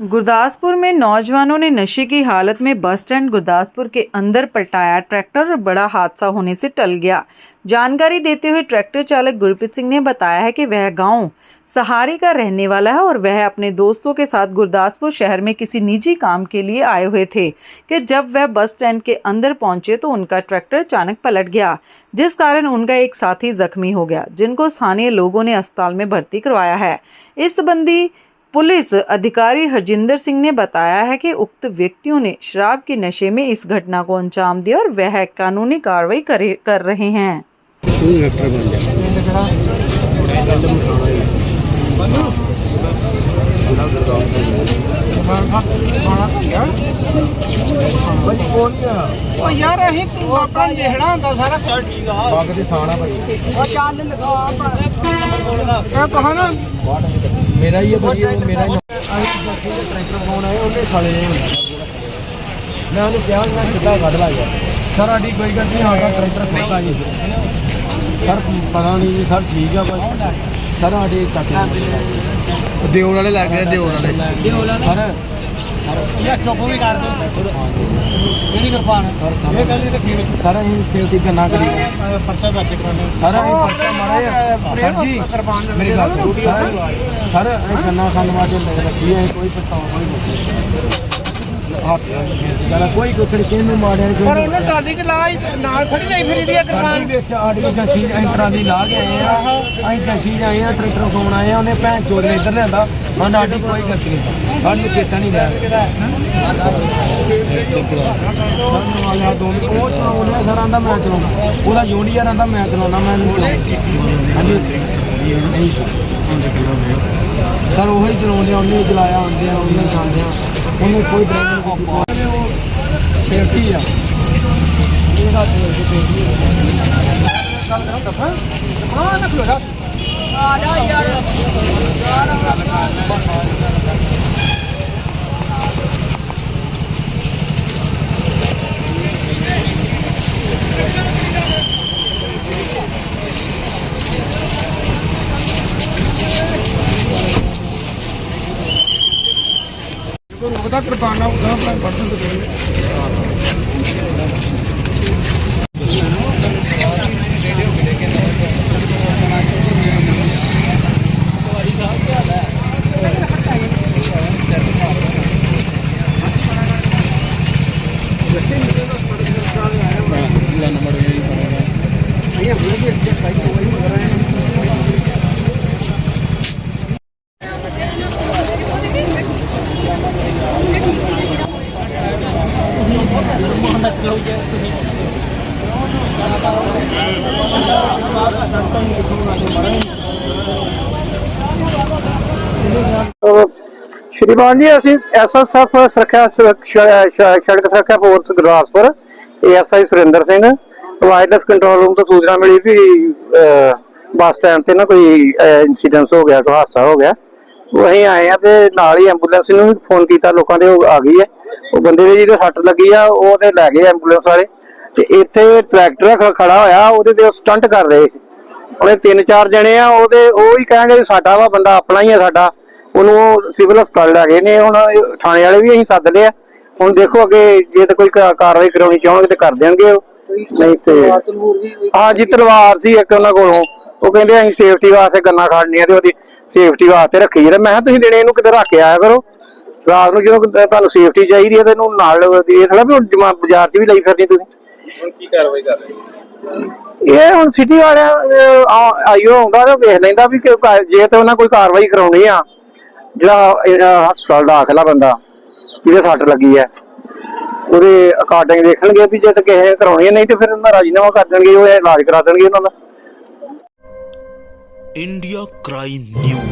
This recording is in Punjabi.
गुरदासपुर में नौजवानों ने नशे की हालत में बस स्टैंड गुरदासपुर के अंदर पलटाया ट्रैक्टर और बड़ा हादसा होने से टल गया। जानकारी देते हुए ट्रैक्टर चालक गुरप्रीत सिंह ने बताया है कि वह गाँव सहारी का रहने वाला है और वह अपने दोस्तों के साथ गुरदासपुर शहर में किसी निजी काम के लिए आए हुए थे कि जब वह बस स्टैंड के अंदर पहुँचे तो उनका ट्रैक्टर अचानक पलट गया, जिस कारण उनका एक साथी जख्मी हो गया, जिनको स्थानीय लोगों ने अस्पताल में भर्ती करवाया है। इस संबंधी पुलिस अधिकारी हरजिंदर सिंह ने बताया है कि उक्त व्यक्तियों ने शराब के नशे में इस घटना को अंजाम दिया और वह कानूनी कार्रवाई करे कर रहे हैं ਤੂੰ ਡਾਕਟਰ ਬਣ ਜਾ ਉਹ ਯਾਰ ਅਸੀਂ ਤੂੰ ਆਪਣਾ ਲਿਖਣਾ ਹੁੰਦਾ ਸਾਰਾ ਚੱਲ ਠੀਕ ਆ ਪੱਗ ਦੀ ਸਾਣਾ ਭਾਈ ਉਹ ਚੱਲ ਲਿਖਾ ਇਹ ਕਹਾ ਨਾ ਮੇਰਾ ਹੀ ਹੈ ਭਾਈ ਉਹ ਮੇਰਾ ਹੀ ਟਰੈਕਟਰ ਫੋਨ ਆਇਆ ਉਹਨੇ ਸਾਲੇ ਨੇ ਮੈਂ ਉਹਨੂੰ ਕਿਹਾ ਮੈਂ ਸਿੱਧਾ ਕੱਢ ਲਾ ਯਾਰ। ਸਰ ਸਾਡੀ ਕੋਈ ਗੱਲ ਨਹੀਂ ਆਗਾ ਟਰੈਕਟਰ ਖੋਲਦਾ ਜੀ। ਸਰ ਪਤਾ ਨਹੀਂ ਜੀ ਸਰ ਠੀਕ ਆ ਭਾਈ ਸਰ ਸਾਡੇ ਚਾਚੇ ਦਿਓਰ ਵਾਲੇ ਲੱਗ ਗਏ ਦਿਓਰ ਵਾਲੇ। ਸਰ ਇਹ ਚੁੱਪ ਵੀ ਕਰ ਦੋ। ਜਿਹੜੀ ਕਿਰਪਾਨ ਸਰ ਇਹ ਗੱਲ ਰੱਖੀ ਵਿੱਚ ਸਰ ਅਸੀਂ ਸੇਫਟੀ ਕਰਨਾ ਕਰੀ। ਪਰਚਾ ਦਰਜ ਕਰਾਉਣੇ ਸਰ ਅਸੀਂ ਪਰਚਾ ਮਾਰਿਆ। ਸਰ ਜੀ ਮੇਰੀ ਗੱਲ ਸਰ ਗੰਨਾ ਖਾਣ ਵਾਸਤੇ ਲੈ ਰੱਖੀ ਹੈ ਕੋਈ ਪਛਤਾਵਾ ਨਹੀਂ। ਕੋਈ ਨਹੀਂ ਕਿਹਨੂੰ ਮਾਰਿਆ ਨਹੀਂ ਪਰ ਕੋਈ ਉਹਨੇ ਟਾਲੀ ਚ ਲਾ ਹੀ ਨਾਲ ਖੜੀ ਨਹੀਂ ਫਿਰ ਇਹਦੀ ਸਾਡੀ ਕਿਰਪਾਨ ਵਿੱਚ ਆਡੀ ਜੱਸੀ ਐਂਟਰਾਂ ਦੀ ਲਾ ਕੇ ਆਏ ਆ। ਅਸੀਂ ਜੱਸੀ ਆਏ ਆ ਟਰੈਕਟਰ ਫੋਨ ਆਏ ਆ ਉਹਨੇ ਭੈਣ ਚੋਦ ਨੇ ਇੱਧਰ ਲਿਆਂਦਾ। ਹਾਂ ਸਾਡੀ ਕੋਈ ਗਲਤੀ ਨਹੀਂ। ਸਾਨੂੰ ਚੇਤਾ ਨਹੀਂ ਰਿਹਾ ਸਾਨੂੰ ਆਇਆ ਦੋ ਮਿੰਟ। ਉਹ ਚਲਾਉਂਦਾ ਸਰ ਆਂਦਾ ਮੈਂ ਚਲਾਉਣਾ ਉਹਦਾ ਜੂਨੀਅਰ ਆਂਦਾ ਮੈਂ ਚਲਾਉਣਾ ਮੈਂ ਨਹੀਂ ਚਲਾਉਣਾ ਹਾਂਜੀ। ਨਹੀਂ ਸਰ ਉਹ ਹੀ ਚਲਾਉਂਦੇ ਆ ਉਹਨੇ ਚਲਾਇਆ ਹੁੰਦੇ ਆ ਉਹਨੇ ਜਾਂਦੇ ਆ। ਉਹਨੇ ਕੋਈ ਡਰਾਈਵਰ ਕੋਈ ਸੇਫਟੀ ਆ। ਇਹਦਾ ਸੇਫਟੀ ਗੱਲ ਕਰਾਂ ਦੱਸਾਂ ਹਾਂ? ਨਾ ਖਲੋ ਜਾ ਆ ਜਾ ਯਾਰ। ਉਹਦਾ ਕਿਰਪਾਨਾ ਉਹਦਾ ਆਪਣਾ ਬਰਤਨ ਤੇ ਦੇ ਸ਼੍ਰੀਮਾਨ ਜੀ, ਅਸੀਂ ਐਸਐਸਐਫ ਸੁਰੱਖਿਆ ਸੜਕ ਸੁਰੱਖਿਆ force Gurdaspur, ASI Surinder Singh, wireless control room ਤੋਂ ਸੂਚਨਾ ਮਿਲੀ ਵੀ ਬੱਸ ਸਟੈਂਡ ਤੇ ਨਾ ਕੋਈ ਇਨਸੀਡੈਂਟ ਹੋ ਗਿਆ, ਕੋਈ ਹਾਦਸਾ ਹੋ ਗਿਆ। ਉਹ ਅਸੀਂ ਆਏ ਆ ਤੇ ਨਾਲ ਹੀ ਐਂਬੂਲੈਂਸ ਨੂੰ ਵੀ ਫੋਨ ਕੀਤਾ, ਲੋਕਾਂ ਦੇ ਉਹ ਆ ਗਈ ਹੈ। ਉਹ ਬੰਦੇ ਦੇ ਜਿਹਦੇ ਸੱਟ ਲੱਗੀ ਆ, ਉਹ ਤੇ ਲੈ ਗਏ ਐਂਬੂਲੈਂਸ ਵਾਲੇ। ਤੇ ਇੱਥੇ ਟਰੈਕਟਰ ਖੜਾ ਹੋਇਆ, ਉਹਦੇ ਤੇ ਸਟੰਟ ਕਰ ਰਹੇ ਸੀ। ਉਹਨੇ ਤਿੰਨ ਚਾਰ ਜਣੇ ਆ, ਉਹਦੇ ਉਹ ਹੀ ਕਹਿੰਦੇ ਵੀ ਸਾਡਾ ਵਾ, ਬੰਦਾ ਆਪਣਾ ਹੀ ਆ ਸਾਡਾ। ਉਹਨੂੰ ਉਹ ਸਿਵਲ ਹਸਪਤਾਲ ਲੈ ਗਏ ਨੇ, ਹੁਣ ਥਾਣੇ ਵਾਲੇ ਵੀ ਅਸੀਂ ਸੱਦ ਲਿਆ। ਹੁਣ ਦੇਖੋ ਅੱਗੇ ਜੇ ਤਾਂ ਕੋਈ ਕਾਰਵਾਈ ਕਰਾਉਣੀ ਚਾਹਣਗੇ ਤੇ ਕਰ ਦੇਣਗੇ ਉਹ। ਨਹੀਂ ਤੇ ਹਾਂ ਜੀ ਤਲਵਾਰ ਸੀ ਇੱਕ ਉਹਨਾਂ ਕੋਲੋਂ। ਉਹ ਕਹਿੰਦੇ ਅਸੀਂ ਸੇਫਟੀ ਵਾਸਤੇ ਗੰਨਾ ਖੜਨੀ ਆ ਤੇ ਉਹਦੀ ਸੇਫਟੀ ਵਾਸਤੇ ਰੱਖੀ ਜਰਾ ਮੈਂ ਕਿਹਾ ਤੁਸੀਂ ਦੇਣੇ, ਇਹਨੂੰ ਕਿਤੇ ਰੱਖ ਕੇ ਆਇਆ ਕਰੋ। ਰਾਤ ਨੂੰ ਜਦੋਂ ਤੁਹਾਨੂੰ ਸੇਫਟੀ ਚਾਹੀਦੀ ਹੈ ਤੈਨੂੰ ਨਾਲ ਦੀ ਇਹ ਥੜਾ ਵੀ ਹੁਣ ਬਾਜ਼ਾਰ 'ਚ ਵੀ ਲਈ ਫਿਰਨੀ ਤੁਸੀਂ। ਹੁਣ ਕੀ ਕਾਰਵਾਈ ਕਰ ਰਹੇ ਇਹ ਹੁਣ ਸਿਟੀ ਵਾਲਿਆਂ ਆਇਓ ਆਉਂਦਾ ਤਾਂ ਵੇਖ ਲੈਂਦਾ ਵੀ ਆ ਜਿਹੜਾ ਹਸਪਤਾਲ ਦਾ ਆਖਲਾ ਬੰਦਾ ਜਿਹਦੇ ਸੱਟ ਲੱਗੀ ਹੈ ਉਹਦੇ ਅਕਾਰਡਿੰਗ ਦੇਖਣਗੇ ਵੀ ਜੇ ਤੇ ਕਿਸੇ ਨੇ ਕਰਾਉਣੀ ਨਹੀਂ ਤੇ ਫਿਰ ਉਹਨਾਂ ਰਾਜੀਨਾਮਾ ਕਰ ਦੇਣਗੇ ਉਹ ਇਲਾਜ ਕਰਾ ਦੇਣਗੇ ਉਹਨਾਂ ਦਾ। India crime news.